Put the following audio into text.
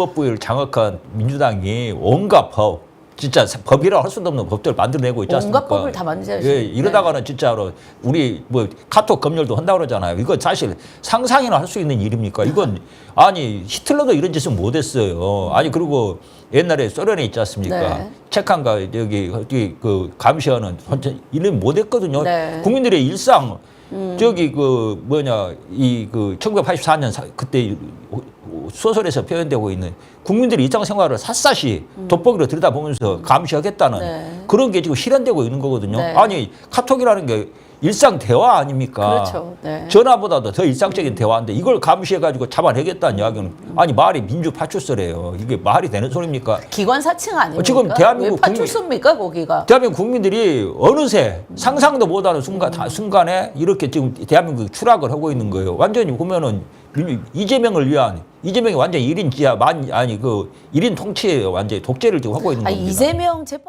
입법부를 장악한 민주당이 온갖 법 진짜 법이라고 할 수도 없는 법들을 만들어내고 있지 않습니까? 온갖 법을 다 만드셔야죠. 예, 이러다가는 진짜로 우리 뭐 카톡 검열도 한다고 그러잖아요. 이거 사실 상상이나 할 수 있는 일입니까? 이건 아니 히틀러도 이런 짓은 못했어요. 아니 그리고 옛날에 소련에 있지 않습니까? 네. 체칸가 여기 그 감시하는 이런 못했거든요. 네. 음. 국민들의 일상 저기 그 뭐냐 이 그 1984년 사- 그때 소설에서 표현되고 있는 국민들의 일상 생활을 샅샅이 돋보기로 들여다보면서 감시하겠다는 음. 네. 그런 게 지금 실현되고 있는 거거든요. 네. 아니 카톡이라는 게 일상 대화 아닙니까? 그렇죠. 네. 전화보다도 더 일상적인 대화인데 이걸 감시해가지고 잡아내겠다는 이야기는 아니 말이 민주 파출소래요. 이게 말이 되는 소리입니까? 기관 사칭 아닙니까? 지금 대한민국 왜 파출소입니까 거기가? 대한민국 국민들이 어느새 상상도 못하는 순간 다- 순간에 이렇게 지금 대한민국이 추락을 하고 있는 거예요. 완전히 보면은 민- 이재명을 위한 이재명이 완전 히 1인 지하 만 아니 그 1인 통치예요. 완전히 독재를 지금 하고 있는 아 겁니다. 이재명 재판